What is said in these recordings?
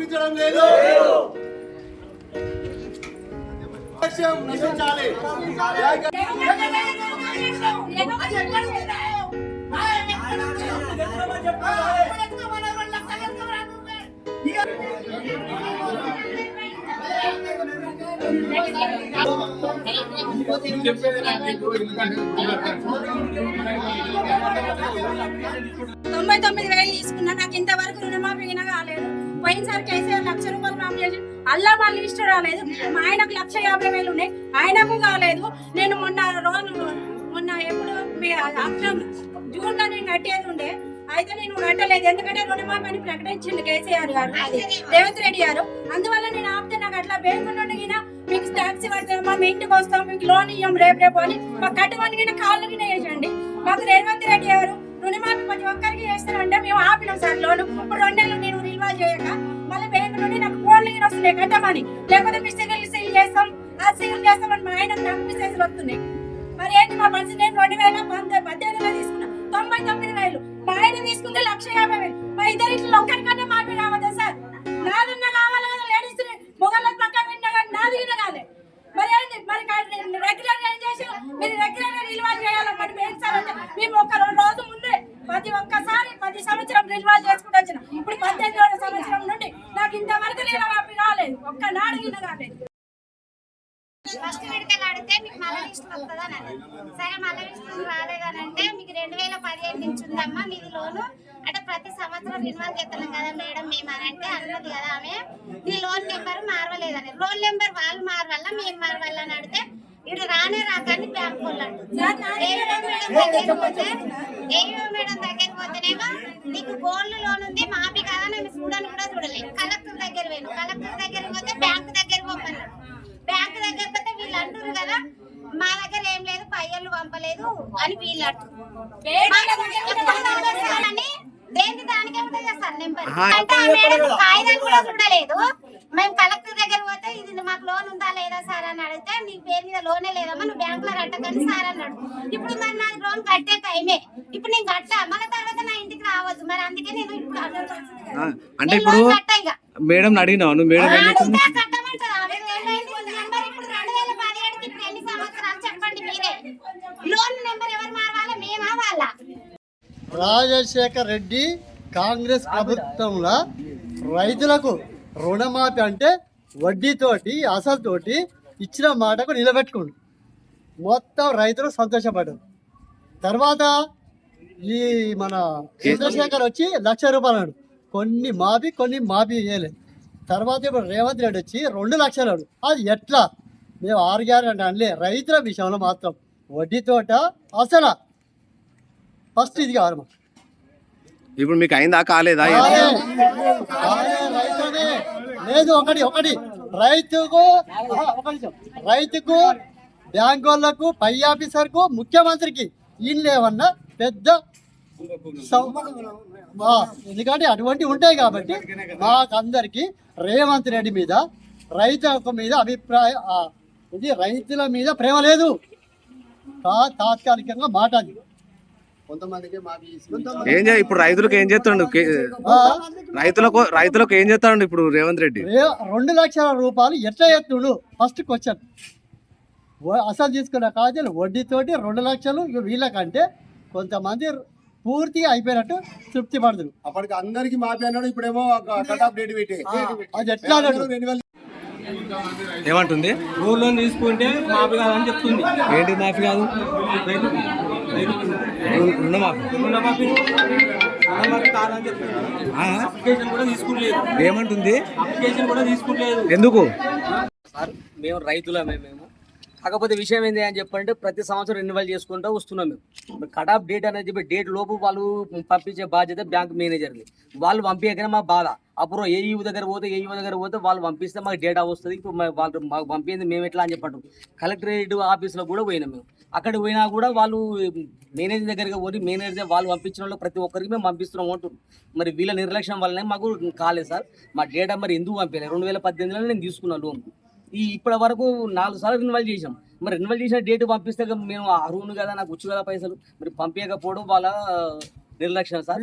చూపించడం లేదు. నశించాలి. తొంభై తొమ్మిది వేలు తీసుకున్నా నాకు ఇంతవరకు రుణమాఫీ కాలేదు. పోయినసారి కేసీఆర్ లక్ష రూపాయలు మాఫీ చేసి అల్లా వాళ్ళ లిస్ట్ రాలేదు. మా ఆయనకు లక్ష యాభై వేలు ఉన్నాయి. ఆయనకు కాలేదు. నేను మొన్న రోజు మొన్న ఎప్పుడు మే- జూన్లో నేను కట్టేది ఉండే. అయితే నేను కట్టలేదు. ఎందుకంటే రుణమాఫీ ప్రకటించింది కేసీఆర్ గారు. అది రేవంత్ రెడ్డి గారు. అందువల్ల నేను ఆపితే నాకు అట్లా బ్యాంకు నుండి మీకు ట్యాక్సీ పడుతుంది మా ఇంటికి వస్తాం. మీకు లోన్ ఇయ్యం. రేపు రేపు అని. మాకు కట్టమని కాళ్ళు గిన వేసండి. మాకు రేవంత్ రెడ్డి గారు రుణమాఫీ ప్రతి ఒక్కరికి చేస్తానంటే మేము ఆపినాం సార్ లోను. ఇప్పుడు రెండు నెలలు నేను రిల్వా చేయక మళ్ళీ బ్యాంకు నుండి నాకు ఫోన్లు గిన వస్తున్నాయి కట్టమని. లేకపోతే మీ సిగిల్ సీల్ చేస్తాం. ఆ సీల్ చేస్తామని మా ఆయన నాకు మెసేజ్లు వస్తున్నాయి. మరి ఏంటి మా పరిస్థితి నేను రెండు వేల పంత- పద్దెనిమిదిలో తీసుకున్నా. తొంభై తొమ్మిది వేలు. మా ఆయన తీసుకుంటే లక్ష యాభై వేలు. మా ఇద్దరు ఇట్లా ఒక్కరికన్నా మాకు రావద్దు సార్ నాదన్న కావాలి కదా లేడీస్ మొగళ్ళకి పక్క విన్నా కానీ నాది గిన కాలే మరి ఏంటి మరి రెగ్యులర్ ఏం చేసి మీరు రెగ్యులర్ రినివాల్ చేయాలి మరి మేము సార్ అంటే మేము ఒక రెండు రోజు ముందే ప్రతి ఒక్కసారి ప్రతి సంవత్సరం రినివాల్ చేసుకుంటూ వచ్చిన ఇప్పుడు పద్దెనిమిది సంవత్సరం నుండి నాకు ఇంతవరకు నేను మాపి రాలేదు ఒక్క నాడు గిన రాలేదు ఫస్ట్ విడతలు అడిగితే మీకు మళ్ళీ లిస్ట్ వస్తుందా అని సరే మళ్ళీ లిస్ట్ రాలేదని అంటే మీకు రెండు వేల పదిహేను నుంచి ఉందమ్మా మీది లోను. అంటే ప్రతి సంవత్సరం రిన్వాల్ చేస్తున్నాం కదా మేడం మేము అని అంటే అన్నది కదా ఆమె. మీ లోన్ నెంబర్ మారవలేదని లోన్ నెంబర్ వాళ్ళు మారవల్ల మేము మారవల్ల అని అడిగితే ఇటు రానే రాకని బ్యాంక్ వాళ్ళు ఏయో మేడం దగ్గరికి పోతేనేమో నీకు గోల్డ్ లోన్ ఉంది మాపి కదా నేను చూడని కూడా చూడలేదు. కలెక్టర్ దగ్గర పోయాను కలెక్టర్ దగ్గరికి పోతే బ్యాంక్ దగ్గరికి పోమన్నాడు బ్యాంక్ దగ్గర పోతే వీళ్ళు అంటారు కదా మా దగ్గర ఏం లేదు పయ్యలు పంపలేదు అని వీళ్ళు దేని దానికే ఉంటుంది కదా సార్ నెంబర్. అంటే ఆ మేడం కాగితాలు కూడా చూడలేదు. మేము కలెక్టర్ దగ్గర పోతే ఇది మాకు లోన్ ఉందా లేదా సార్ అని అడిగితే నీ పేరు మీద లోనే లేదమ్మా నువ్వు బ్యాంక్లో కట్టకని సార్ అన్నాడు. ఇప్పుడు మరి నాది లోన్ కట్టే టైమే. ఇప్పుడు నేను కట్టా. మళ్ళీ తర్వాత నా ఇంటికి రావద్దు. మరి అందుకే నేను ఇప్పుడు అంటే ఇప్పుడు కట్టా ఇక. మేడం అడిగినావు? నువ్వు మేడం ఏం చెప్తుంది అడిగితే కట్టమంటారా? ఆమె ఏమైంది? ఈ నెంబర్ ఇప్పుడు 2017 కి ఇప్పుడు ఎన్ని సంవత్సరాలు చెప్పండి మీరే. లోన్ నెంబర్ ఎవరు మారవాలా? మేమా వాళ్ళా? రాజశేఖర్ రెడ్డి కాంగ్రెస్ ప్రభుత్వంలో రైతులకు రుణమాఫీ అంటే వడ్డీతోటి అసలుతోటి ఇచ్చిన మాటకు నిలబెట్టుకుండు. మొత్తం రైతులు సంతోషపడ్డారు. తర్వాత ఈ మన చంద్రశేఖర్ వచ్చి లక్ష రూపాయలు కొన్ని మాఫీ కొన్ని మాఫీ చేయలేదు తర్వాత ఇప్పుడు రేవంత్ రెడ్డి వచ్చి రెండు లక్షలు అన్నాడు. అది ఎట్లా? మేము ఆరు గ్యారెంటీ అనలే రైతుల విషయంలో మాత్రం వడ్డీతోట అసలు ఫస్ట్ ఇది కావాలి మాకు. ఇప్పుడు మీకు అయిందా కాలేదా. లేదు ఒకటి ఒకటి రైతుకు. రైతుకు బ్యాంక్ వాళ్ళకు పై ఆఫీసర్కు ముఖ్యమంత్రికి వీళ్ళు ఏమన్నా పెద్ద ఎందుకంటే అటువంటివి ఉంటాయి కాబట్టి మాకందరికి రేవంత్ రెడ్డి మీద రైతుల మీద అభిప్రాయ ఇది రైతుల మీద ప్రేమ లేదు తాత్కాలికంగా మాట అది ఏం చే ఇప్పుడు రైతులకు ఏం చేస్తాడు? రైతులకు రైతులకు ఏం చేస్తాడు ఇప్పుడు రేవంత్ రెడ్డి? రెండు లక్షల రూపాయలు ఎట్లా ఎత్తుడు ఫస్ట్ క్వశ్చన్. అసలు తీసుకున్న కాజీలు వడ్డీతోటి రెండు లక్షలు వీళ్ళకంటే కొంతమంది పూర్తిగా అయిపోయినట్టు తృప్తి పడదురు అప్పటికి అందరికి మాఫీ అన్నాడు ఇప్పుడేమో కట్ ఆఫ్ డేట్ పెట్టి. అది ఎట్లా ఏమంటుంది? గోల్డ్ లోన్ తీసుకుంటే మాఫీ కాదని చెప్తుంది. ఏంటి మాఫీ కాదు? రుణమాఫీ. రుణమాఫీ? అప్లికేషన్ కూడా తీసుకుంటలేదు ఏమంటుంది? అప్లికేషన్ కూడా తీసుకుంటలేదు ఎందుకు? సార్ మేము రైతులమే మేము. కాకపోతే విషయం ఏంటి అని చెప్పంటే ప్రతి సంవత్సరం రెన్యువల్ చేసుకుంటూ వస్తున్నాం మేము. కట్ ఆఫ్ డేట్ అనేది చెప్పి డేట్ లోపు వాళ్ళు పంపించే బాధ్యత బ్యాంక్ మేనేజర్ది వాళ్ళు పంపించకనే మా బాధ. అప్పుడు ఏ ఏఈ దగ్గర పోతే ఏ ఏఈ దగ్గర పోతే వాళ్ళు పంపిస్తే మాకు డేటా వస్తుంది. ఇప్పుడు వాళ్ళు మాకు పంపింది మేము ఎట్లా అని చెప్పంటాం కలెక్టరేట్ ఆఫీస్లో కూడా పోయినాం మేము. అక్కడ పోయినా కూడా వాళ్ళు మేనేజర్ దగ్గరికి పోయి మేనేజర్ వాళ్ళు పంపించిన వాళ్ళు ప్రతి ఒక్కరికి మేము పంపిస్తున్నాం అంటారు మరి వీళ్ళ నిర్లక్ష్యం వల్లనే మాకు కాలేదు సార్. మా డేటా మరి ఎందుకు పంపించాలి రెండు వేల పద్దెనిమిదిలో నేను తీసుకున్నాను లోన్ ఈ ఇప్పటి వరకు నాలుగు సార్లు ఇన్వాల్వ్ చేసాం మరి రెన్యువల్ చేసిన డేట్ పంపిస్తే మేము అరువును కదా నాకు వచ్చు కదా పైసలు. మరి పంపించకపోవడం వాళ్ళ నిర్లక్ష్యం సార్.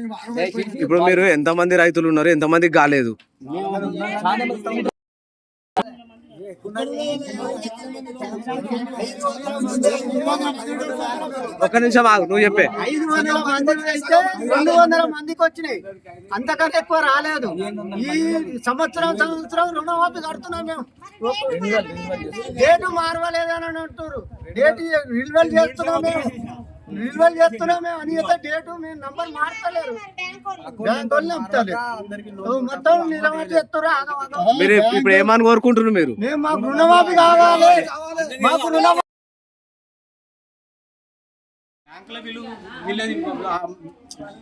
ఇప్పుడు మీరు ఎంతమంది రైతులు ఉన్నారు? ఎంతమందికి కాలేదు? ఒక్క నిమిషం ఆగు నువ్వు చెప్పే. ఐదు వందల మంది అయితే రెండు వందల మందికి వచ్చినాయి. అంతకంటే ఎక్కువ రాలేదు. ఈ సంవత్సరం సంవత్సరం రుణమాఫీ కడుతున్నాం మేము. డేటు మారవలేదని అంటారు డేట్ రిన్యువల్ చేస్తున్నాం మేము. రిన్యువల్ చేస్తున్నాం మేము. అని అయితే డేటు మేము నంబర్ మార్చలేరు. బ్యాంక్ వాళ్ళు నమ్ముతలేరు మొత్తం నిలబడి. మీరు ఇప్పుడు ఏమని కోరుకుంటున్నారు మీరు? మేము మాకు రుణమాఫీ కావాలి. మాకు రుణమాఫీ బ్యాంకులో వీళ్ళు వీళ్ళది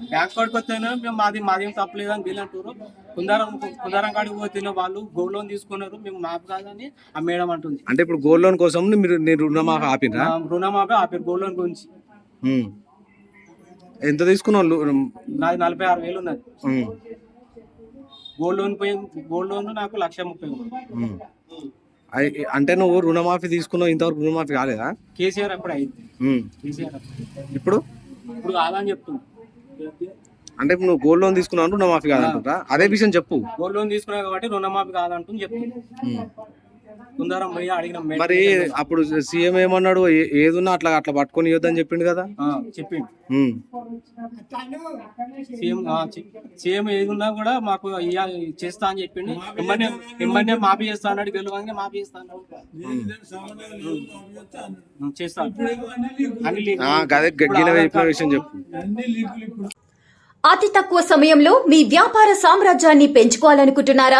బ్యాంక్ కాడికి వస్తేనే మేము మాది మాదేం తప్పలేదని వీళ్ళు అంటారు కుందారం కుందారం కాడికి పోతేనే వాళ్ళు గోల్డ్ లోన్ తీసుకున్నారు. మేము మాపు కాదని ఆ మేడం అంటుంది. అంటే ఇప్పుడు గోల్డ్ లోన్ కోసం మీరు నేను రుణమాఫీ ఆపినరా ఆ రుణమాఫీ ఆపారు గోల్డ్ లోన్ గురించి. ఎంత తీసుకున్నావు నాది నలభై ఆరు వేలు ఉన్నది. గోల్డ్ లోన్ పోయి గోల్డ్ లోన్ నాకు లక్ష ముప్పై అంటే నువ్వు రుణమాఫీ తీసుకున్నావు ఇంతవరకు రుణమాఫీ కాలేదా? కేసీఆర్ అప్పుడు అయింది. కేసీఆర్. ఇప్పుడు? ఇప్పుడు కాదని చెప్తుంది అంటే ఇప్పుడు నువ్వు గోల్డ్ లోన్ తీసుకున్నావు రుణమాఫీ కాదంటురా అదే విషయం చెప్పు. గోల్డ్ లోన్ తీసుకున్నావు కాబట్టి రుణమాఫీ కాదంటుంది చెప్తుంది ఉమ్. కుందారం పోయి అడిగిన మేడం మరి అప్పుడు సీఎం ఏమన్నాడు? ఏదున్నా అట్లా అట్లా పట్టుకొని ఇవ్వద్దని చెప్పిండు కదా? చెప్పిండు. సీఎం సీఎం ఏది ఉన్నా కూడా మాకు చేస్తా అని చెప్పిండు. ఎమ్మనే ఎమ్మనే మాఫీ చేస్తా అన్నాడు గెలవంగానే మాఫీ చేస్తా అన్నాడు. చేస్తా. విషయం చెప్పు. అతి తక్కువ సమయంలో మీ వ్యాపార సామ్రాజ్యాన్ని పెంచుకోవాలనుకుంటున్నారా?